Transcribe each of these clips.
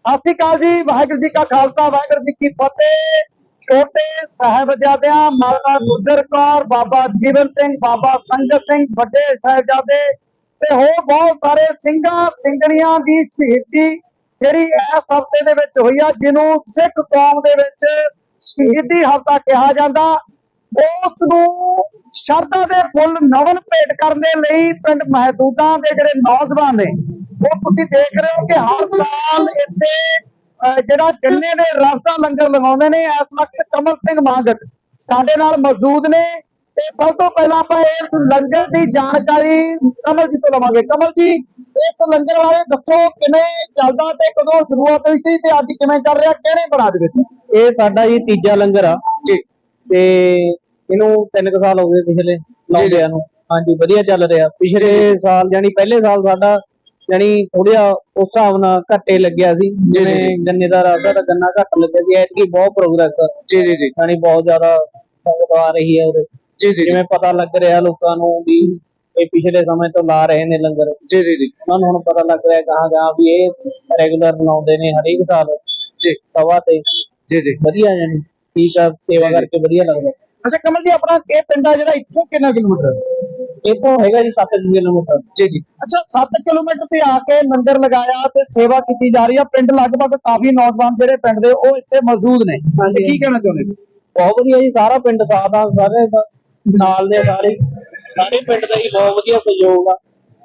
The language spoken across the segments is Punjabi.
ਸਤਿ ਸ਼੍ਰੀ ਅਕਾਲ ਜੀ, ਵਾਹਿਗੁਰੂ ਜੀ ਕਾ ਖਾਲਸਾ, ਵਾਹਿਗੁਰੂ ਜੀ ਕੀ ਫਤਿਹ। ਛੋਟੇ ਸਾਹਿਬਜ਼ਾਦਿਆਂ, ਮਾਤਾ ਗੁਜਰ ਕੌਰ, ਬਾਬਾ ਜੀਵਨ ਸਿੰਘ, ਬਾਬਾ ਸੰਗਤ ਸਿੰਘ, ਵੱਡੇ ਸਾਹਿਬਜ਼ਾਦੇ ਤੇ ਹੋਰ ਬਹੁਤ ਸਾਰੇ ਸਿੰਘਾਂ, ਸਿੰਘਣੀਆਂ ਦੀ ਸ਼ਹੀਦੀ ਜਿਹੜੀ ਇਸ ਹਫ਼ਤੇ ਦੇ ਵਿੱਚ ਹੋਈ ਆ, ਜਿਹਨੂੰ ਸਿੱਖ ਕੌਮ ਦੇ ਵਿੱਚ ਸ਼ਹੀਦੀ ਹਫ਼ਤਾ ਕਿਹਾ ਜਾਂਦਾ। ਉਸ ਨੂੰ ਸ਼ਰਧਾ ਦੇ ਫੁੱਲ ਨਵਨ ਭੇਟ ਕਰਨ ਦੇ ਲਈ ਪਿੰਡ ਮਹਦੂਦਾਂ ਦੇ ਜਿਹੜੇ ਨੌਜਵਾਨ ਨੇ ਉਹ ਤੁਸੀਂ ਦੇਖ ਰਹੇ ਹੋ ਕਿ ਹਰ ਸਾਲ ਇੱਥੇ ਜਿਹੜਾ ਗੰਨੇ ਦੇ ਰਸ ਦਾ ਲੰਗਰ ਲਗਾਉਂਦੇ ਨੇ ਇਸ ਵਕਤ ਕਮਲ ਸਿੰਘ ਮਾਂਗਟ ਸਾਡੇ ਨਾਲ ਮੌਜੂਦ ਨੇ। ਤੇ ਸਭ ਤੋਂ ਪਹਿਲਾਂ ਆਪਾਂ ਇਸ ਲੰਗਰ ਦੀ ਜਾਣਕਾਰੀ ਕਮਲ ਜੀ ਤੋਂ ਲਵਾਂਗੇ। ਕਮਲ ਜੀ ਇਸ ਲੰਗਰ ਬਾਰੇ ਦੱਸੋ ਕਿਵੇਂ ਚੱਲਦਾ ਤੇ ਕਦੋਂ ਸ਼ੁਰੂਆਤ ਹੋਈ ਸੀ ਤੇ ਅੱਜ ਕਿਵੇਂ ਚੱਲ ਰਿਹਾ ਕਿਹੜੇ ਬਣਾ ਦੇ ਵਿੱਚ? ਇਹ ਸਾਡਾ ਜੀ ਤੀਜਾ ਲੰਗਰ ਆ। ਜੀ। ਤੇ ਇਹਨੂੰ 3 ਸਾਲ ਹੋ ਗਏ ਪਿਛਲੇ ਲਾਉਂਦਿਆਂ ਨੂੰ। ਹਾਂਜੀ ਵਧੀਆ ਚੱਲ ਰਿਹਾ। ਪਿਛਲੇ ਸਾਲ ਯਾਨੀ ਪਹਿਲੇ ਸਾਲ ਸਾਡਾ ਯਾਨੀ ਥੋੜ੍ਹਾ ਉਸ ਹਿਸਾਬ ਨਾਲ ਘੱਟੇ ਲੱਗਿਆ ਸੀ ਜਿਵੇਂ ਗੰਨੇ ਦਾ ਰਸ ਦਾ ਗੰਨਾ ਘੱਟ ਲੱਗਿਆ ਸੀ ਐਤਕੀ ਬਹੁਤ ਪ੍ਰੋਗਰੈਸ ਜੀ ਜੀ ਜੀ। ਯਾਨੀ ਬਹੁਤ ਜ਼ਿਆਦਾ ਸੰਗਤ ਆ ਰਹੀ ਹੈ ਉਰੇ। ਜੀ ਜੀ ਜਿਵੇਂ ਪਤਾ ਲੱਗ ਰਿਹਾ ਲੋਕਾਂ ਨੂੰ ਵੀ ਇਹ ਪਿਛਲੇ ਸਮੇਂ ਤੋਂ ਲਾ ਰਹੇ ਨੇ ਲੰਗਰ। ਜੀ ਜੀ ਜੀ। ਉਹਨਾਂ ਨੂੰ ਹੁਣ ਪਤਾ ਲੱਗ ਰਿਹਾ ਕਹਾਂ ਕਹਾਂ ਵੀ ਇਹ ਰੈਗੂਲਰ ਲਾਉਂਦੇ ਨੇ ਹਰੇਕ ਸਾਲ। ਜੀ। ਸਭਾ ਤੇ। ਜੀ ਜੀ। ਵਧੀਆ ਯਾਨੀ ਠੀਕ ਆ ਸੇਵਾ ਕਰਕੇ ਵਧੀਆ ਲੱਗਦਾ। ਅੱਛਾ ਕਮਲ ਜੀ ਆਪਣਾ ਇਹ ਪਿੰਡ ਆ ਜਿਹੜਾ ਇੱਥੋਂ ਕਿੰਨਾ ਕਿਲੋਮੀਟਰ? ਹੈ? ਇਹ ਤੋਂ ਹੈਗਾ ਜੀ 7 ਕਿਲੋਮੀਟਰ। ਜੀ ਜੀ। ਅੱਛਾ 7 ਕਿਲੋਮੀਟਰ ਤੇ ਆ ਕੇ ਲੰਗਰ ਲਗਾਇਆ ਤੇ ਸੇਵਾ ਕੀਤੀ ਜਾ ਰਹੀ ਆ। ਪਿੰਡ ਲਗਭਗ ਕਾਫੀ ਨੌਜਵਾਨ ਜਿਹੜੇ ਪਿੰਡ ਦੇ ਉਹ ਇੱਥੇ ਮੌਜੂਦ ਨੇ। ਹਾਂਜੀ। ਕੀ ਕਹਿਣਾ ਚਾਹੁੰਦੇ? ਬਹੁਤ ਵਧੀਆ ਜੀ ਸਾਰਾ ਪਿੰਡ ਸਾਥ ਆ ਸਾਰੇ ਨਾਲ ਦੇ ਸਾਰੇ। ਸਾਰੇ ਪਿੰਡ ਦਾ ਹੀ ਬਹੁਤ ਵਧੀਆ ਸਹਿਯੋਗ ਆ।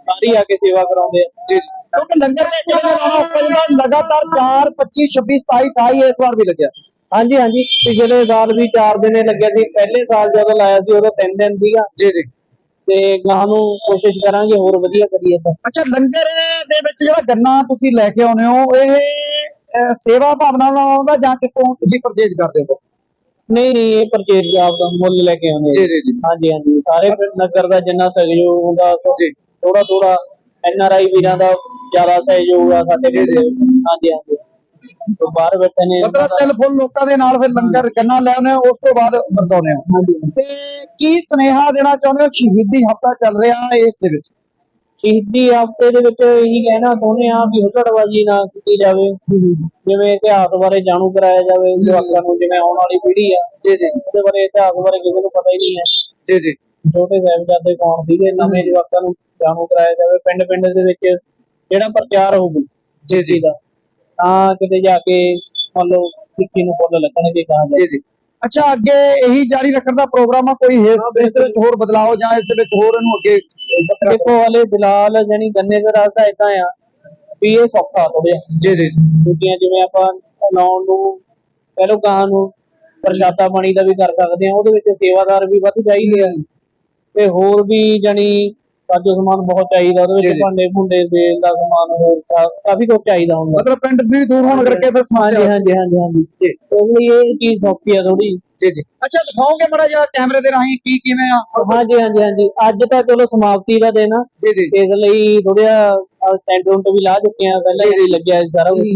ਸਾਰੇ ਆ ਕੇ ਸੇਵਾ ਕਰਾਉਂਦੇ ਆ। ਜੀ ਕਿਉਂਕਿ ਲੰਗਰ ਦੇ ਜਿਹੜਾ ਲਾਉਣਾ ਜਿਹੜਾ ਲਗਾਤਾਰ 4 25 26 27 28 ਇਸ ਵਾਰ ਵੀ ਲੱਗਿਆ। ਹਾਂਜੀ ਹਾਂਜੀ। ਪਿਛਲੇ ਸਾਲ ਵੀ 4 ਦਿਨੇ ਲੱਗਿਆ ਸੀ ਪਹਿਲੇ ਸਾਲ ਜਦੋਂ ਲਾਇਆ ਸੀ ਉਦੋਂ 3 ਦਿਨ ਸੀਗਾ। ਜੀ ਜੀ। ਤੇ ਗਾਂ ਨੂੰ ਕੋਸ਼ਿਸ਼ ਕਰਾਂਗੇ ਹੋਰ ਵਧੀਆ ਕਰੀਏ ਤਾਂ। ਅੱਛਾ ਲੰਗਰ ਦੇ ਵਿੱਚ ਜਿਹੜਾ ਗੰਨਾ ਤੁਸੀਂ ਲੈ ਕੇ ਆਉਨੇ ਹੋ ਇਹ ਅਹ, ਸੇਵਾ ਭਾਵਨਾ ਨਾਲ ਆਉਂਦਾ ਜਾਂ ਕਿਤੋਂ ਤੁਸੀਂ ਪਰਚੇਜ ਕਰਦੇ ਹੋ? ਨਹੀਂ ਨਹੀਂ ਇਹ ਪਰਚੇਜ ਦਾ ਮੁੱਲ ਲੈ ਕੇ ਆਉਂਦੇ। ਜੀ ਜੀ ਹਾਂਜੀ ਹਾਂਜੀ ਸਾਰੇ ਨਗਰ ਦਾ ਜਿੰਨਾ ਸਹਿਯੋਗ ਹੁੰਦਾ ਜੀ। ਥੋੜਾ ਥੋੜਾ ਐਨ ਆਰ ਆਈ ਵੀਰਾਂ ਦਾ ਜ਼ਿਆਦਾ ਸਹਿਯੋਗ ਆ ਸਾਡੇ ਜੀ, ਜੀ। ਹਾਂਜੀ ਹਾਂਜੀ। ਤੋਂ ਬਾਹਰ ਬੈਠੇ ਨੇ ਮਤਲਬ ਤਿਲ ਫੁੱਲ ਲੋਕਾਂ ਦੇ ਨਾਲ ਫਿਰ ਲੰਗਰ ਗੰਨਾ ਲੈ ਆਉਨੇ ਹੋ ਉਸ ਤੋਂ ਬਾਅਦ ਵਰਤਾਉਨੇ ਹੋ ਹਾਂਜੀ ਤੇ ਕੀ ਸੁਨੇਹਾ ਦੇਣਾ ਚਾਹੁੰਦੇ ਹੋ? ਸ਼ਹੀਦੀ ਹਫਤਾ ਚੱਲ ਰਿਹਾ ਹੈ ਇਸ ਦੇ ਵਿੱਚ। ਸ਼ਹੀਦੀ ਹਫ਼ਤੇ ਦੇ ਵਿੱਚ ਇਹੀ ਕਹਿਣਾ ਚਾਹੁੰਦੇ ਆ ਵੀ ਹੁਸੜਬਾਜੀ ਨਾ ਕੀਤੀ ਜਾਵੇ। ਜਿਵੇਂ ਇਤਿਹਾਸ ਬਾਰੇ ਜਾਣੂ ਕਰਾਇਆ ਜਾਵੇ ਜਵਾਕਾਂ ਨੂੰ ਜਿਵੇਂ ਆਉਣ ਵਾਲੀ ਪੀੜ੍ਹੀ ਆ ਜੀ ਜੀ। ਉਹਦੇ ਬਾਰੇ ਇਤਿਹਾਸ ਬਾਰੇ ਕਿਸੇ ਨੂੰ ਪਤਾ ਹੀ ਨਹੀਂ ਹੈ। ਜੀ ਜੀ। ਛੋਟੇ ਸਾਹਿਬਜ਼ਾਦੇ ਕੌਣ ਸੀਗੇ? ਨਵੇਂ ਜਵਾਕਾਂ ਨੂੰ ਜਾਣੂ ਕਰਾਇਆ ਜਾਵੇ। ਪਿੰਡ ਪਿੰਡ ਦੇ ਵਿੱਚ ਜਿਹੜਾ ਪ੍ਰਚਾਰ ਹੋਊ ਜੀ ਜੀ। ਦਾ। ਤਾਂ ਕਿਤੇ ਜਾ ਕੇ ਮੰਨ ਲਓ ਸਿੱਖੀ ਨੂੰ ਫੁੱਲ ਲੱਗਣਗੇ ਕਹਾਂ ਜੀ ਜੀ। ਅੱਛਾ ਅੱਗੇ ਇਹੀ ਜਾਰੀ ਰੱਖਣ ਦਾ ਪ੍ਰੋਗਰਾਮ ਆ ਕੋਈ ਇਸ ਇਸ ਦੇ ਵਿੱਚ ਹੋਰ ਬਦਲਾਅ ਜਾਂ ਇਸ ਦੇ ਵਿੱਚ ਹੋਰ ਇਹਨੂੰ ਅੱਗੇ ਦੇਖੋ ਵਾਲੇ ਬਿਲਾਲ ਜਾਨੀ ਗੰਨੇ ਦਾ ਇਦਾਂ ਆ ਵੀ ਇਹ ਸੌਖਾ ਥੋੜ੍ਹਾ ਜੀ ਜੀ। ਦੂਜੀਆਂ ਜਿਵੇਂ ਆਪਾਂ ਲਾਉਣ ਨੂੰ ਕਹਿ ਲਓ ਗਾਂ ਨੂੰ ਪ੍ਰਸ਼ਾਦਾ ਪਾਣੀ ਦਾ ਵੀ ਕਰ ਸਕਦੇ ਆ ਉਹਦੇ ਵਿੱਚ ਸੇਵਾਦਾਰ ਵੀ ਵੱਧ ਚਾਹੀਦੇ ਆ ਤੇ ਹੋਰ ਵੀ ਜਾਨੀ ਸਾਜੋ ਸਮਾਨ ਬਹੁਤ ਚਾਹੀਦਾ ਉਹਦੇ ਵਿੱਚ। ਭਾਂਡੇ ਭੁੰਡੇ ਤੇਲ ਦਾ ਸਮਾਨ ਹੋਰ ਕਾਫੀ ਕੁਝ ਚਾਹੀਦਾ ਹੁੰਦਾ। ਮਤਲਬ ਪਿੰਡ ਵੀ ਦੂਰ ਹੋਣ ਕਰਕੇ ਫਿਰ ਹਾਂਜੀ ਸਮੱਸਿਆ ਹਾਂਜੀ ਹਾਂਜੀ ਹਾਂਜੀ। ਜੀ। ਉਹ ਲਈ ਇਹ ਚੀਜ਼ ਸੌਖੀ ਆ ਥੋੜੀ ਜੀ ਜੀ। ਅੱਛਾ ਦਿਖਾਓਗੇ ਮੜਾ ਜਿਹਾ ਕੈਮਰੇ ਦੇ ਰਾਹੀਂ ਕੀ ਕਿਵੇਂ ਆ? ਹਾਂਜੀ ਹਾਂਜੀ ਹਾਂਜੀ। ਅੱਜ ਤਾਂ ਚਲੋ ਸਮਾਪਤੀ ਦਾ ਦਿਨ ਆ। ਜੀ ਜੀ। ਇਸ ਲਈ ਥੋੜਿਆ ਟੈਂਟ ਟੁੰਟ ਵੀ ਲਾ ਚੁੱਕੇ ਆ। ਪਹਿਲਾਂ ਹੀ ਲੱਗਿਆ ਸਾਰਾ ਕੁਝ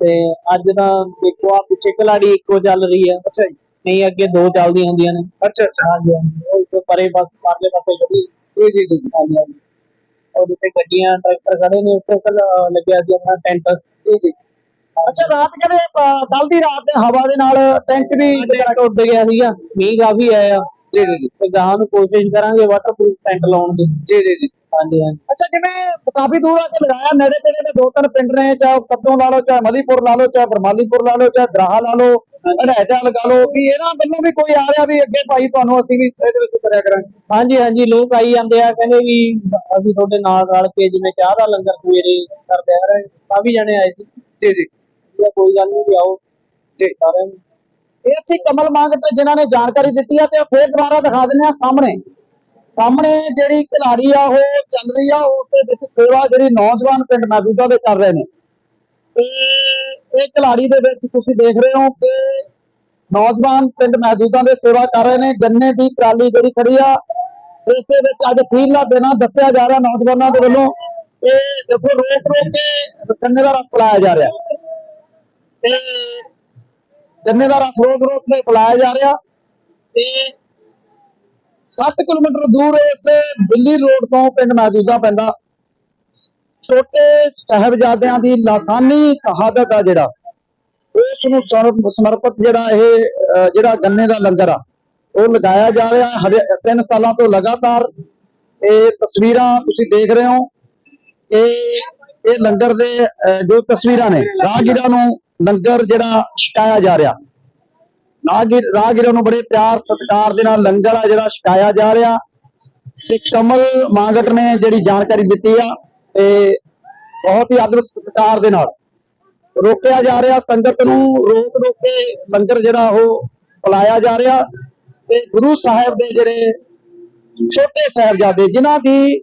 ਤੇ ਅੱਜ ਤਾਂ ਦੇਖੋ ਆ ਪਿੱਛੇ ਕਲਾੜੀ ਇੱਕੋ ਚੱਲ ਰਹੀ ਆ। ਅੱਛਾ ਜੀ। ਨਹੀਂ ਅੱਗੇ ਦੋ ਚੱਲਦੀਆਂ ਹੁੰਦੀਆਂ ਨੇ। ਅੱਛਾ ਅੱਛਾ। ਹਾਂਜੀ ਹਾਂਜੀ। ਉਹ ਪਰੇ ਪਾਸ ਪਰਲੇ ਪਾਸੇ ਖੜੀ। ਜੀ ਜੀ ਹਾਂਜੀ ਉਹ ਜਿੱਥੇ ਗੱਡੀਆਂ ਟਰੈਕਟਰ ਖੜੇ ਨੇ ਕੱਲ ਲੱਗਿਆ ਸੀ ਆਪਣਾ ਟੈਂਟ। ਜੀ ਜੀ। ਅੱਛਾ ਰਾਤ ਕਹਿੰਦੇ ਕੱਲ ਦੀ ਰਾਤ ਦੇ ਹਵਾ ਦੇ ਨਾਲ ਟੈਂਕ ਵੀ ਟੈਂਟ ਗਿਆ ਸੀਗਾ ਮੀਂਹ ਕਾਫੀ ਆਇਆ। ਜੀ ਜੀ ਤੇ ਗਾਂ ਨੂੰ ਕੋਸ਼ਿਸ਼ ਕਰਾਂਗੇ ਵਾਟਰਪ੍ਰੂਫ ਟੈਂਟ ਲਾਉਣ ਦੀ। ਜੀ ਜੀ ਜੀ। ਹਾਂਜੀ ਹਾਂਜੀ। ਅੱਛਾ ਜਿਵੇਂ ਕਾਫੀ ਦੂਰ ਆ ਕੇ ਲਗਾਇਆ ਨੇੜੇ ਤੇੜੇ ਦੇ ਦੋ ਤਿੰਨ ਪਿੰਡ ਨੇ ਚਾਹੇ ਉਹ ਕੱਦੋਂ ਲਾ ਲਓ ਚਾਹੇ ਮਲੀਪੁਰ ਲਾ ਲਓ ਚਾਹੇ ਬਰਮਾਲੀਪੁਰ ਲਾ ਲਓ ਚਾਹੇ ਦਰਾਹਾ ਲਾ ਲਓ ਅੜੈਚਾ ਲਗਾ ਲਓ ਵੀ ਇਹਨਾਂ ਵੱਲੋਂ ਵੀ ਕੋਈ ਆ ਰਿਹਾ ਵੀ ਅੱਗੇ ਭਾਈ ਤੁਹਾਨੂੰ ਅਸੀਂ ਵੀ ਇਹਦੇ ਵਿੱਚ ਕਰਿਆ ਕਰਾਂਗੇ। ਹਾਂਜੀ ਹਾਂਜੀ ਲੋਕ ਆਈ ਜਾਂਦੇ ਆ ਕਹਿੰਦੇ ਵੀ ਅਸੀਂ ਤੁਹਾਡੇ ਨਾਲ ਰਲ ਕੇ ਜਿਵੇਂ ਚਾਹ ਦਾ ਲੰਗਰ ਸਵੇਰੇ ਕਰਦੇ ਆ ਰਹੇ ਕਾਫੀ ਜਣੇ ਆਏ ਸੀ। ਜੀ ਜੀ। ਕੋਈ ਗੱਲ ਨਹੀਂ ਵੀ ਆਓ। ਜੀ। ਸਾਰਿਆਂ ਨੂੰ। ਇਹ ਅਸੀਂ ਕਮਲ ਮੰਗਟ ਜਿਨ੍ਹਾਂ ਨੇ ਜਾਣਕਾਰੀ ਦਿੱਤੀ ਆ ਤੇ ਫੇਰ ਦੁਬਾਰਾ ਦਿਖਾ ਦਿੰਦੇ ਆ ਸਾਹਮਣੇ। ਸਾਹਮਣੇ ਜਿਹੜੀ ਖਿਡਾਰੀ ਆ ਉਹ ਚੱਲ ਰਹੀ ਆ ਉਸ ਦੇ ਵਿੱਚ ਸੇਵਾ ਜਿਹੜੀ ਨੌਜਵਾਨ ਪਿੰਡ ਮੌਜੂਦਾ ਦੇ ਕਰ ਰਹੇ ਨੇ। ਤੇ ਇਹ ਖਿਡਾਰੀ ਦੇ ਵਿੱਚ ਤੁਸੀਂ ਦੇਖ ਰਹੇ ਹੋ ਕਿ ਨੌਜਵਾਨ ਪਿੰਡ ਮੌਜੂਦਾ ਦੇ ਸੇਵਾ ਕਰ ਰਹੇ ਨੇ, ਗੰਨੇ ਦੀ ਟਰਾਲੀ ਜਿਹੜੀ ਖੜੀ ਆ, ਜਿਸ ਦੇ ਵਿੱਚ ਅੱਜ ਅਖੀਰਲਾ ਦਿਨ ਦੱਸਿਆ ਜਾ ਰਿਹਾ ਨੌਜਵਾਨਾਂ ਦੇ ਵੱਲੋਂ ਇਹ ਦੇਖੋ ਰੋਕ ਰੋਕ ਕੇ ਗੰਨੇ ਦਾ ਰਸ ਪਿਲਾਇਆ ਜਾ ਰਿਹਾ। ਤੇ ਗੰਨੇ ਦਾ ਰਸ ਰੋਕ ਰੋਕ ਕੇ ਪਿਲਾਇਆ ਜਾ ਰਿਹਾ ਤੇ 7 ਕਿਲੋਮੀਟਰ ਦੂਰ ਇਸ ਬਿੱਲੀ ਰੋਡ ਤੋਂ ਪਿੰਡ ਮੌਜੂਦਾ ਪੈਂਦਾ। ਛੋਟੇ ਸਾਹਿਬਜ਼ਾਦਿਆਂ ਦੀ ਲਾਸਾਨੀ ਸ਼ਹਾਦਤ ਆ ਜਿਹੜਾ, ਉਸ ਨੂੰ ਸਮਰਪਿਤ ਜਿਹੜਾ ਇਹ ਜਿਹੜਾ ਗੰਨੇ ਦਾ ਲੰਗਰ ਆ, ਉਹ ਲਗਾਇਆ ਜਾ ਰਿਹਾ ਤਿੰਨ ਸਾਲਾਂ ਤੋਂ ਲਗਾਤਾਰ। ਇਹ ਤਸਵੀਰਾਂ ਤੁਸੀਂ ਦੇਖ ਰਹੇ ਹੋ। ਇਹ ਇਹ ਲੰਗਰ ਦੇ ਜੋ ਤਸਵੀਰਾਂ ਨੇ, ਰਾਹਗੀਰਾਂ ਨੂੰ ਲੰਗਰ ਜਿਹੜਾ ਛਕਾਇਆ ਜਾ ਰਿਹਾ। ਰਾਹਗੀਰ ਰਾਹਗੀਰਾਂ ਨੂੰ ਬੜੇ ਪਿਆਰ, ਸਤਿਕਾਰ ਦੇ ਨਾਲ ਲੰਗਰ ਆ ਜਿਹੜਾ ਛਕਾਇਆ ਜਾ ਰਿਹਾ। ਤੇ ਕਮਲ ਮਾਂਗਟ ਨੇ ਜਿਹੜੀ ਜਾਣਕਾਰੀ ਦਿੱਤੀ ਆ ਤੇ ਬਹੁਤ ਹੀ ਆਦਰ ਸਤਿਕਾਰ ਦੇ ਨਾਲ ਰੋਕਿਆ ਜਾ ਰਿਹਾ, ਸੰਗਤ ਨੂੰ ਰੋਕ ਰੋਕ ਕੇ ਲੰਗਰ ਜਿਹੜਾ ਉਹ ਪਲਾਇਆ ਜਾ ਰਿਹਾ ਤੇ ਗੁਰੂ ਸਾਹਿਬ ਦੇ ਜਿਹੜੇ ਛੋਟੇ ਸਾਹਿਬਜ਼ਾਦੇ, ਜਿਨ੍ਹਾਂ ਦੀ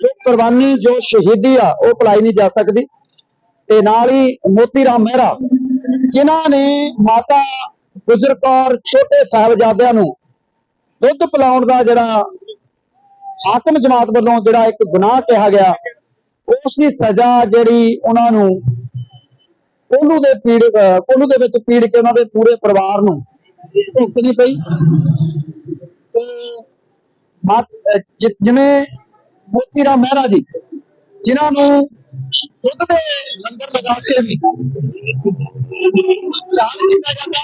ਜੋ ਕੁਰਬਾਨੀ, ਜੋ ਸ਼ਹੀਦੀ ਆ, ਉਹ ਭੁਲਾਈ ਨਹੀਂ ਜਾ ਸਕਦੀ ਤੇ ਨਾਲ ਹੀ ਮੋਤੀ ਰਾਮ ਮਹਿਰਾ, ਜਿਨ੍ਹਾਂ ਨੇ ਮਾਤਾ ਗੁਜਰ ਕੌਰ ਛੋਟੇ ਸਾਹਿਬਜ਼ਾਦਿਆਂ ਨੂੰ ਦੁੱਧ ਪਿਲਾਉਣ ਦਾ ਜਿਹੜਾ ਹਾਕਮ ਜਮਾਤ ਵੱਲੋਂ ਜਿਹੜਾ ਇੱਕ ਗੁਨਾਹ ਕਿਹਾ ਗਿਆ ਉਸ ਦੀ ਸਜ਼ਾ ਜਿਹੜੀ ਉਹਨਾਂ ਨੂੰ ਕੋਲੂ ਦੇ ਪੀੜ ਕੋਲੂ ਦੇ ਵਿੱਚ ਪੀੜ ਕੇ ਉਹਨਾਂ ਦੇ ਪੂਰੇ ਪਰਿਵਾਰ ਨੂੰ ਭੁਗਤਣੀ ਪਈ। ਤੇ ਜਿਵੇਂ ਮੋਤੀ ਰਾਮ ਮਹਿਰਾ ਜੀ, ਜਿਨ੍ਹਾਂ ਨੂੰ ਦੁੱਧ ਦੇ ਲੰਗਰ ਲਗਾ ਕੇ ਵੀ ਚਾਲ ਕੀਤਾ ਜਾਂਦਾ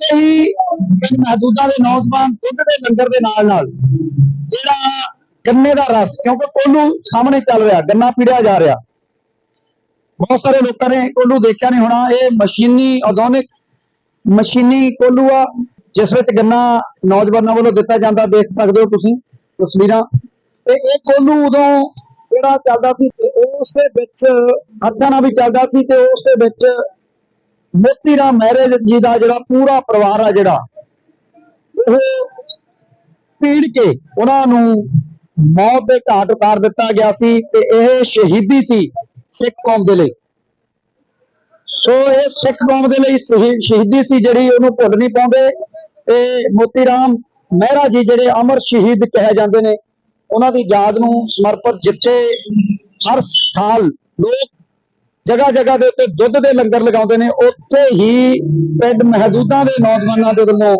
ਤੇ ਹੀ ਮਹਦੂਦਾ ਦੇ ਨੌਜਵਾਨ ਦੁੱਧ ਦੇ ਲੰਗਰ ਦੇ ਨਾਲ ਨਾਲ ਜਿਹੜਾ ਗੰਨੇ ਦਾ ਰਸ, ਕਿਉਂਕਿ ਕੋਲੂ ਸਾਹਮਣੇ ਚੱਲ ਰਿਹਾ, ਗੰਨਾ ਪੀੜਿਆ ਜਾ ਰਿਹਾ। ਬਹੁਤ ਸਾਰੇ ਲੋਕਾਂ ਨੇ ਕੋਲੂ ਦੇਖਿਆ ਨਹੀਂ ਹੋਣਾ, ਇਹ ਮਸ਼ੀਨੀ ਆਧੁਨਿਕ ਮਸ਼ੀਨੀ ਕੋਲੂ ਆ, ਜਿਸ ਵਿੱਚ ਗੰਨਾ ਨੌਜਵਾਨਾਂ ਵੱਲੋਂ ਦਿੱਤਾ ਜਾਂਦਾ, ਦੇਖ ਸਕਦੇ ਹੋ ਤੁਸੀਂ ਤਸਵੀਰਾਂ। ਤੇ ਇਹ ਕੋਲੂ ਉਦੋਂ ਜਿਹੜਾ ਚੱਲਦਾ ਸੀ ਤੇ ਉਸ ਦੇ ਵਿੱਚ ਹੱਥਾਂ ਨਾਲ ਵੀ ਚੱਲਦਾ ਸੀ ਤੇ ਉਸ ਦੇ ਵਿੱਚ ਮੋਤੀ ਰਾਮ ਮਹਿਰੇ ਜੀ ਦਾ ਜਿਹੜਾ ਪੂਰਾ ਪਰਿਵਾਰ ਆ ਜਿਹੜਾ, ਉਹ ਪੀੜ ਕੇ ਉਹਨਾਂ ਨੂੰ ਮੌਤ ਦੇ ਘਾਟ ਉਤਾਰ ਦਿੱਤਾ ਗਿਆ ਸੀ ਤੇ ਇਹ ਸ਼ਹੀਦੀ ਸੀ ਸਿੱਖ ਕੌਮ ਦੇ ਲਈ। ਸੋ ਇਹ ਸਿੱਖ ਕੌਮ ਦੇ ਲਈ ਸ਼ਹੀ- ਸ਼ਹੀਦੀ ਸੀ ਜਿਹੜੀ ਉਹਨੂੰ ਭੁੱਲ ਨਹੀਂ ਪਾਉਂਦੇ ਤੇ ਮੋਤੀ ਰਾਮ ਮਹਿਰਾ ਜੀ ਜਿਹੜੇ ਅਮਰ ਸ਼ਹੀਦ ਕਹੇ ਜਾਂਦੇ ਨੇ, ਉਹਨਾਂ ਦੀ ਯਾਦ ਨੂੰ ਸਮਰਪਿਤ ਜਿੱਥੇ ਹਰ ਸਾਲ ਲੋਕ ਜਗ੍ਹਾ ਜਗ੍ਹਾ ਦੇ ਉੱਤੇ ਦੁੱਧ ਦੇ ਲੰਗਰ ਲਗਾਉਂਦੇ ਨੇ, ਉੱਥੇ ਹੀ ਪਿੰਡ ਮਹਦੂਦਾਂ ਦੇ ਨੌਜਵਾਨਾਂ ਦੇ ਵੱਲੋਂ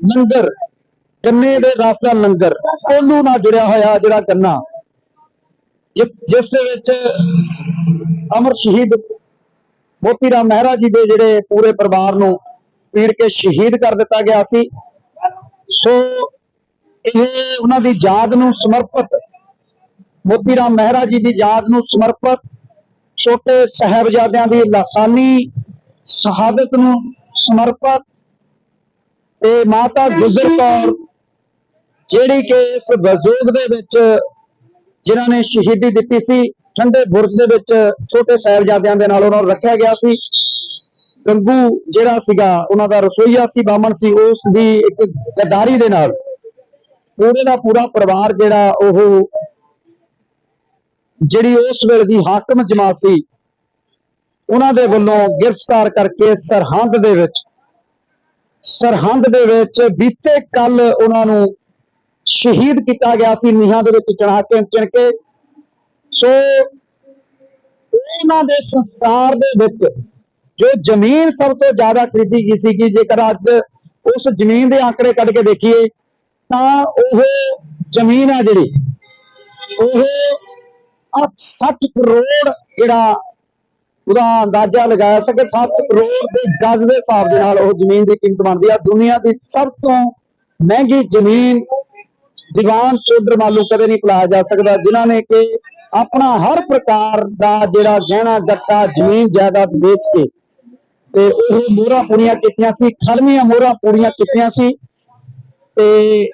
ਲੰਗਰ ਗੰਨੇ ਦੇ ਰਸ ਦਾ ਲੰਗਰ ਕੋਲੂ ਨਾਲ ਜੁੜਿਆ ਹੋਇਆ ਜਿਹੜਾ ਗੰਨਾ ਜਿਸ ਦੇ ਵਿੱਚ ਅਮਰ ਸ਼ਹੀਦ ਮੋਤੀ ਰਾਮ ਮਹਿਰਾ ਜੀ ਦੇ ਜਿਹੜੇ ਪੂਰੇ ਪਰਿਵਾਰ ਨੂੰ ਪੀੜ ਕੇ ਸ਼ਹੀਦ ਕਰ ਦਿੱਤਾ ਗਿਆ ਸੀ। ਸੋ ਇਹ ਉਹਨਾਂ ਦੀ ਯਾਦ ਨੂੰ ਸਮਰਪਿਤ ਮੋਤੀ ਰਾਮ ਮਹਿਰਾ ਜੀ ਦੀ ਯਾਦ ਨੂੰ ਸਮਰਪਿਤ ਛੋਟੇ ਸਾਹਿਬਜ਼ਾਦਿਆਂ ਦੀ ਲਾਸਾਨੀ ਸ਼ਹਾਦਤ ਨੂੰ ਸਮਰਪਿਤ ਤੇ ਮਾਤਾ ਗੁਜਰ ਕੌਰ ਜਿਹੜੀ ਕਿ ਇਸ ਵਜੂਦ ਦੇ ਵਿੱਚ ਜਿਨ੍ਹਾਂ ਨੇ ਸ਼ਹੀਦੀ ਦਿੱਤੀ ਸੀ, ਠੰਡੇ ਬੁਰਜ ਦੇ ਵਿੱਚ ਛੋਟੇ ਸਾਹਿਬਜ਼ਾਦਿਆਂ ਦੇ ਨਾਲ ਉਹਨਾਂ ਨੂੰ ਰੱਖਿਆ ਗਿਆ ਸੀ। ਗੰਗੂ ਜਿਹੜਾ ਸੀਗਾ, ਉਹਨਾਂ ਦਾ ਰਸੋਈਆ ਸੀ ਬਾਮਣ ਸੀ, ਉਸ ਦੀ ਇੱਕ ਗਦਾਰੀ ਦੇ ਨਾਲ ਪੂਰੇ ਦਾ ਪੂਰਾ ਪਰਿਵਾਰ ਜਿਹੜਾ ਉਹ ਜਿਹੜੀ ਉਸ ਵੇਲੇ ਦੀ ਹਾਕਮ ਜਮਾਤ ਸੀ, ਉਹਨਾਂ ਦੇ ਵੱਲੋਂ ਗ੍ਰਿਫਤਾਰ ਕਰਕੇ ਸਰਹੰਦ ਦੇ ਵਿੱਚ, ਸਰਹੰਦ ਦੇ ਵਿੱਚ ਬੀਤੇ ਕੱਲ ਉਹਨਾਂ ਨੂੰ ਸ਼ਹੀਦ ਕੀਤਾ ਗਿਆ ਸੀ ਨੀਹਾਂ ਦੇ ਵਿੱਚ ਚੜਾ ਕੇ ਚਿਣ ਕੇ। ਸੋ ਉਹਨਾਂ ਦੇ ਸੰਸਾਰ ਦੇ ਵਿੱਚ ਜੋ ਜ਼ਮੀਨ ਸਭ ਤੋਂ ਜ਼ਿਆਦਾ ਖਰੀਦੀ ਗਈ ਸੀ ਕਿ ਜੇਕਰ ਅੱਜ ਉਸ ਜ਼ਮੀਨ ਦੇ ਆંકੜੇ ਕੱਢ ਕੇ ਦੇਖੀਏ, ਤਾਂ ਉਹ ਜ਼ਮੀਨ ਆ ਜਿਹੜੀ, ਉਹ 60 ਕਰੋੜ ਜਿਹੜਾ ਉਹਦਾ ਅੰਦਾਜ਼ਾ ਲਗਾਇਆ ਸਕੇ 7 ਕਰੋੜ ਦੇ ਗਜ਼ ਦੇ ਹਿਸਾਬ ਦੇ ਨਾਲ ਉਹ ਜ਼ਮੀਨ ਦੀ ਕੀਮਤ ਬਣਦੀ ਆ। ਦੁਨੀਆ ਦੀ ਸਭ ਤੋਂ ਮਹਿੰਗੀ ਜ਼ਮੀਨ ਦੀਵਾਨ ਚੌਧਰ ਮਾਲੂ ਕਦੇ ਨਹੀਂ ਭੁਲਾਇਆ ਜਾ ਸਕਦਾ, ਜਿਨ੍ਹਾਂ ਨੇ ਕਿ ਆਪਣਾ ਹਰ ਪ੍ਰਕਾਰ ਦਾ ਜਿਹੜਾ ਗਹਿਣਾ ਗੱਟਾ, ਜ਼ਮੀਨ ਜਾਇਦਾਦ ਵੇਚ ਕੇ ਤੇ ਉਹ ਮੋਹਰਾਂ ਪੂਰੀਆਂ ਕੀਤੀਆਂ ਸੀ, ਖਲਮੀਆਂ ਮੋਹਰਾਂ ਪੂਰੀਆਂ ਕੀਤੀਆਂ ਸੀ ਤੇ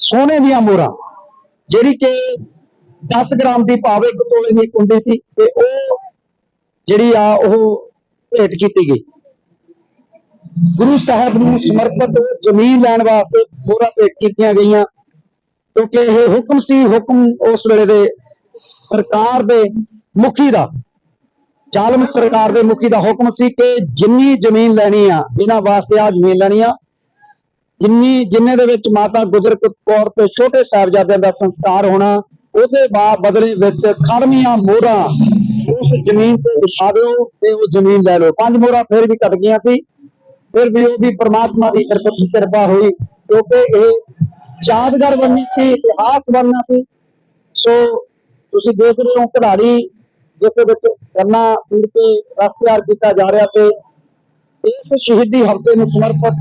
ਸੋਨੇ ਦੀਆਂ ਮੋਹਰਾਂ, ਜਿਹੜੀ ਕਿ 10 ਗ੍ਰਾਮ ਦੀ ਭਾਵੇਂ ਇੱਕ ਤੋਲੇ ਦੀ ਇੱਕ ਹੁੰਦੀ ਸੀ ਤੇ ਉਹ ਜਿਹੜੀ ਆ ਉਹ ਭੇਟ ਕੀਤੀ ਗਈ। ਗੁਰੂ ਸਾਹਿਬ ਨੂੰ ਸਮਰਪਿਤ ਜ਼ਮੀਨ ਲੈਣ ਵਾਸਤੇ ਮੋਹਰਾਂ ਭੇਟ ਕੀਤੀਆਂ ਗਈਆਂ, ਕਿਉਂਕਿ ਇਹ ਹੁਕਮ ਸੀ, ਹੁਕਮ ਉਸ ਵੇਲੇ ਦੇ ਸਰਕਾਰ ਦੇ ਮੁਖੀ ਦਾ, ਜ਼ਾਲਮ ਸਰਕਾਰ ਦੇ ਮੁਖੀ ਦਾ ਹੁਕਮ ਸੀ ਕਿ ਜਿੰਨੀ ਜ਼ਮੀਨ ਲੈਣੀ ਆ, ਇਹਨਾਂ ਵਾਸਤੇ ਆ ਜ਼ਮੀਨ ਲੈਣੀ ਆ। ਜਿੰਨੀ, ਜਿੰਨੇ ਦੇ ਵਿੱਚ ਮਾਤਾ ਗੁਜਰ ਕੌਰ ਤੇ ਛੋਟੇ ਸਾਹਿਬਜ਼ਾਦਿਆਂ ਦਾ ਸੰਸਕਾਰ ਹੋਣਾ, ਉਹਦੇ ਬਾਅਦ ਬਦਲੇ ਵਿੱਚ ਖੜਮੀਆਂ ਮੋਹਰਾਂ ਉਸ ਜ਼ਮੀਨ ਤੇ ਵਿਛਾ ਦਿਓ ਤੇ ਉਹ ਜ਼ਮੀਨ ਲੈ ਲਓ। ਪੰਜ ਮੋਹਰਾਂ ਫਿਰ ਵੀ ਕੱਟ ਗਈਆਂ ਸੀ। ਫਿਰ ਵੀ ਉਹ ਵੀ ਪ੍ਰਮਾਤਮਾ ਦੀ ਕਿਰਪਾ ਕਿਰਪਾ ਹੋਈ, ਕਿਉਂਕਿ ਇਹ ਯਾਦਗਾਰ ਬਣਨੀ ਸੀ, ਇਤਿਹਾਸ ਬਣਨਾ ਸੀ। ਸੋ ਤੁਸੀਂ ਦੇਖ ਰਹੇ ਹੋ ਖਿਡਾਰੀ, ਜਿਸ ਦੇ ਵਿੱਚ ਗੰਨਾ ਪੀੜ ਕੇ ਰਸ ਕੀਤਾ ਜਾ ਰਿਹਾ ਤੇ ਇਸ ਸ਼ਹੀਦੀ ਹਫ਼ਤੇ ਨੂੰ ਸਮਰਪਿਤ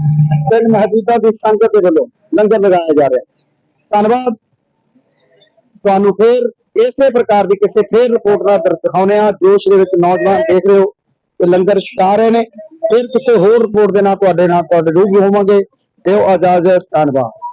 ਪਿੰਡ ਮਹਬੂਬਾ ਦੀ ਸੰਗਤ ਦੇ ਵੱਲੋਂ ਲੰਗਰ ਲਗਾਇਆ ਜਾ ਰਿਹਾ। ਧੰਨਵਾਦ। ਤੁਹਾਨੂੰ ਫੇਰ ਇਸੇ ਪ੍ਰਕਾਰ ਦੀ ਕਿਸੇ ਫੇਰ ਰਿਪੋਰਟ ਨਾਲ ਦਰ- ਦਿਖਾਉਂਦੇ ਆ ਜੋਸ਼ ਦੇ ਵਿੱਚ ਨੌਜਵਾਨ ਦੇਖ ਰਹੇ ਹੋ ਕਿ ਲੰਗਰ ਛਕਾ ਰਹੇ ਨੇ। ਫਿਰ ਕਿਸੇ ਹੋਰ ਰਿਪੋਰਟ ਦੇ ਨਾਲ ਤੁਹਾਡੇ ਨਾਲ ਤੁਹਾਡੇ ਰੂਬਰੂ ਹੋਵਾਂਗੇ। ਦਿਓ ਆਜ਼ਾਦ ਧੰਨਵਾਦ।